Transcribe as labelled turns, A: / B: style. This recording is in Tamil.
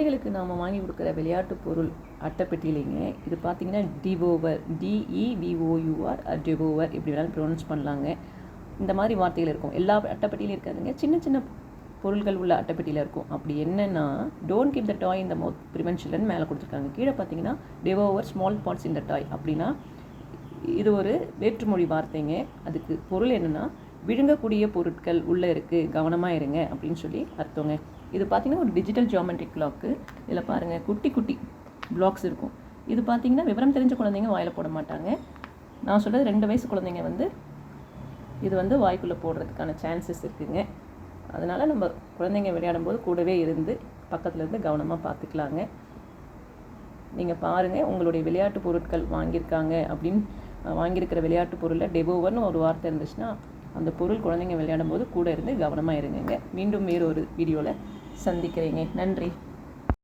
A: குழந்தைகளுக்கு நாம் வாங்கி கொடுக்குற விளையாட்டு பொருள் அட்டைப்பெட்டியிலைங்க இது பார்த்தீங்கன்னா டிவோவர் டிஇவிஓயூஆர் டிவோவர் இப்படி வேணாலும் ப்ரொனவுன்ஸ் பண்ணலாங்க. இந்த மாதிரி வார்த்தைகள் இருக்கும். எல்லா அட்டைப்பெட்டியிலும் இருக்காதுங்க. சின்ன சின்ன பொருள்கள் உள்ள அட்டைப்பெட்டியில் இருக்கும். அப்படி என்னென்னா டோன்ட் கிவ் த டாய் இந்த மவுத் ப்ரிவென்ஷன்லன்னு மேலே கொடுத்துருக்காங்க. கீழே பார்த்தீங்கன்னா டிவோவர் ஸ்மால் பார்ட்ஸ் இந்த டாய் அப்படின்னா இது ஒரு வேற்றுமொழி வார்த்தைங்க. அதுக்கு பொருள் என்னென்னா விழுங்கக்கூடிய பொருட்கள் உள்ளே இருக்குது கவனமாக இருங்க அப்படின்னு சொல்லி அர்த்தங்க. இது பார்த்தீங்கன்னா ஒரு டிஜிட்டல் ஜியாமெட்ரிக் கிளாக்கு இதில் பாருங்கள் குட்டி குட்டி பிளாக்ஸ் இருக்கும். இது பார்த்தீங்கன்னா விவரம் தெரிஞ்ச குழந்தைங்க வாயில் போட மாட்டாங்க. நான் சொல்கிறது ரெண்டு வயசு குழந்தைங்க வந்து இது வந்து வாய்க்குள்ளே போடுறதுக்கான சான்சஸ் இருக்குங்க. அதனால் நம்ம குழந்தைங்க விளையாடும்போது கூடவே இருந்து பக்கத்தில் இருந்து கவனமாக பார்த்துக்கலாங்க நீங்கள் பாருங்கள் உங்களுடைய விளையாட்டு பொருட்கள் வாங்கியிருக்காங்க அப்படின்னு வாங்கியிருக்கிற விளையாட்டு பொருளில் டெபோவர்னு ஒரு வார்த்தை இருந்துச்சுன்னா அந்த பொருள் குழந்தைங்க விளையாடும் போது கூட இருந்து கவனமாக இருங்க மீண்டும் வேறு ஒரு வீடியோவில் சந்திக்கிறேங்க. நன்றி.